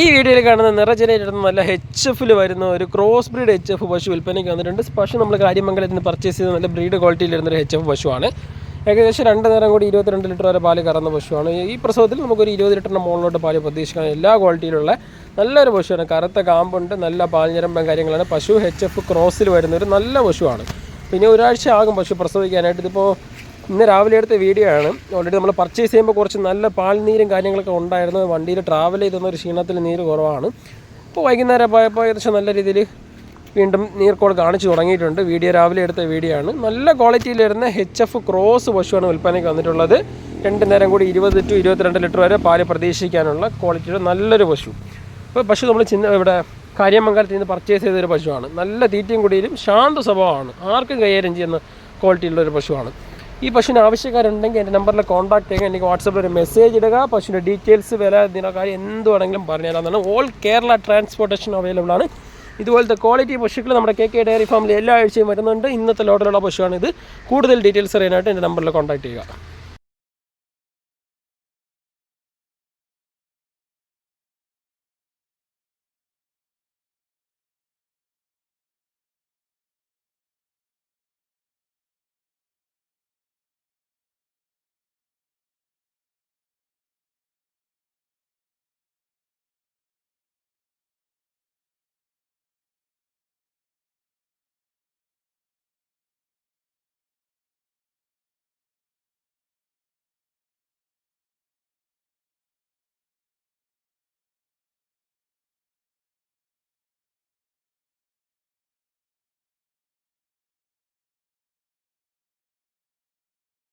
ഈ വീഡിയോയിൽ കാണുന്ന നിറജനയിടുന്ന നല്ല എച്ച് എഫിൽ വരുന്ന ഒരു ക്രോസ് ബ്രീഡ് എച്ച് എഫ് പശു വിൽപ്പനയ്ക്ക് വന്നിട്ടുണ്ട്. പശു നമ്മൾ കാര്യമംഗലത്തിൽ നിന്ന് പർച്ചേസ് ചെയ്ത നല്ല ബ്രീഡ് ക്വാളിറ്റിയിൽ വരുന്ന ഒരു എച്ച് എഫ് പശുവാണ്. ഏകദേശം രണ്ട് നേരം കൂടി ഇരുപത്തിരണ്ട് ലിറ്റർ വരെ പാൽ കറന്ന പശുവാണ്. ഈ പ്രസവത്തിൽ നമുക്കൊരു ഇരുപത് ലിറ്ററിന്റെ മുകളിലോട്ട് പാൽ പ്രതീക്ഷിക്കാൻ എല്ലാ ക്വാളിറ്റിയിലുള്ള നല്ലൊരു പശുവാണ്. കറുത്ത കാമ്പുണ്ട് നല്ല പാൽഞ്ഞരമ്പം കാര്യങ്ങളാണ്. പശു എച്ച് എഫ് ക്രോസിൽ വരുന്ന ഒരു നല്ല പശുവാണ്. പിന്നെ ഒരാഴ്ച ആകും പശു പ്രസവിക്കാനായിട്ട്. ഇതിപ്പോൾ ഇന്ന് രാവിലെ എടുത്ത വീഡിയോ ആണ്. ഓൾറെഡി നമ്മൾ പർച്ചേസ് ചെയ്യുമ്പോൾ കുറച്ച് നല്ല പാൽനീരും കാര്യങ്ങളൊക്കെ ഉണ്ടായിരുന്നു. വണ്ടിയിൽ ട്രാവൽ ചെയ്തുന്ന ഒരു ക്ഷീണത്തിൽ നീര് കുറവാണ്. ഇപ്പോൾ വൈകുന്നേരം പോയപ്പോൾ ഏകദേശം നല്ല രീതിയിൽ വീണ്ടും നീർക്കോൾ കാണിച്ചു തുടങ്ങിയിട്ടുണ്ട്. വീഡിയോ രാവിലെ എടുത്ത വീഡിയോ ആണ്. നല്ല ക്വാളിറ്റിയിൽ വരുന്ന എച്ച് എഫ് ക്രോസ് പശുവാണ് വിൽപ്പനയ്ക്ക് വന്നിട്ടുള്ളത്. രണ്ട് നേരം കൂടി ഇരുപത് ടു ഇരുപത്തിരണ്ട് ലിറ്റർ വരെ പാൽ പ്രതീക്ഷിക്കാനുള്ള ക്വാളിറ്റിയുടെ നല്ലൊരു പശു. ഇപ്പോൾ പശു നമ്മൾ ചിന്ന ഇവിടെ കാര്യമംഗലത്തിൽ നിന്ന് പർച്ചേസ് ചെയ്തൊരു പശുവാണ്. നല്ല തീറ്റയും കുടിയിലും ശാന്ത സ്വഭാവമാണ്. ആർക്കും കൈകാര്യം ചെയ്യുന്ന ക്വാളിറ്റിയുള്ള ഒരു പശുവാണ്. ഈ പശുവിന് ആവശ്യക്കാരുണ്ടെങ്കിൽ എന്റെ നമ്പറിൽ കോൺടാക്ട് ചെയ്യുക എനിക്ക് വാട്സപ്പിൽ ഒരു മെസ്സേജ് ഇടുക. പശുവിന്റെ ഡീറ്റെയിൽസ് വില ഇതിനോ കാര്യം എന്ത് വേണമെങ്കിലും പറഞ്ഞുതരാമെന്നാണ് ഓൾ കേരള ട്രാൻസ്പോർട്ടേഷൻ അവൈലബിൾ ആണ്. ഇതുപോലത്തെ ക്വാളിറ്റി പശുക്കൾ നമ്മുടെ കെ കെ ഡയറി ഫാമിൽ എല്ലാ ആഴ്ചയും വരുന്നുണ്ട്. ഇന്നത്തെ ലോഡിലുള്ള പശുവാണിത്. കൂടുതൽ ഡീറ്റെയിൽസ് അറിയാനായിട്ട് എന്റെ നമ്പറിൽ കോൺടാക്ട് ചെയ്യുക.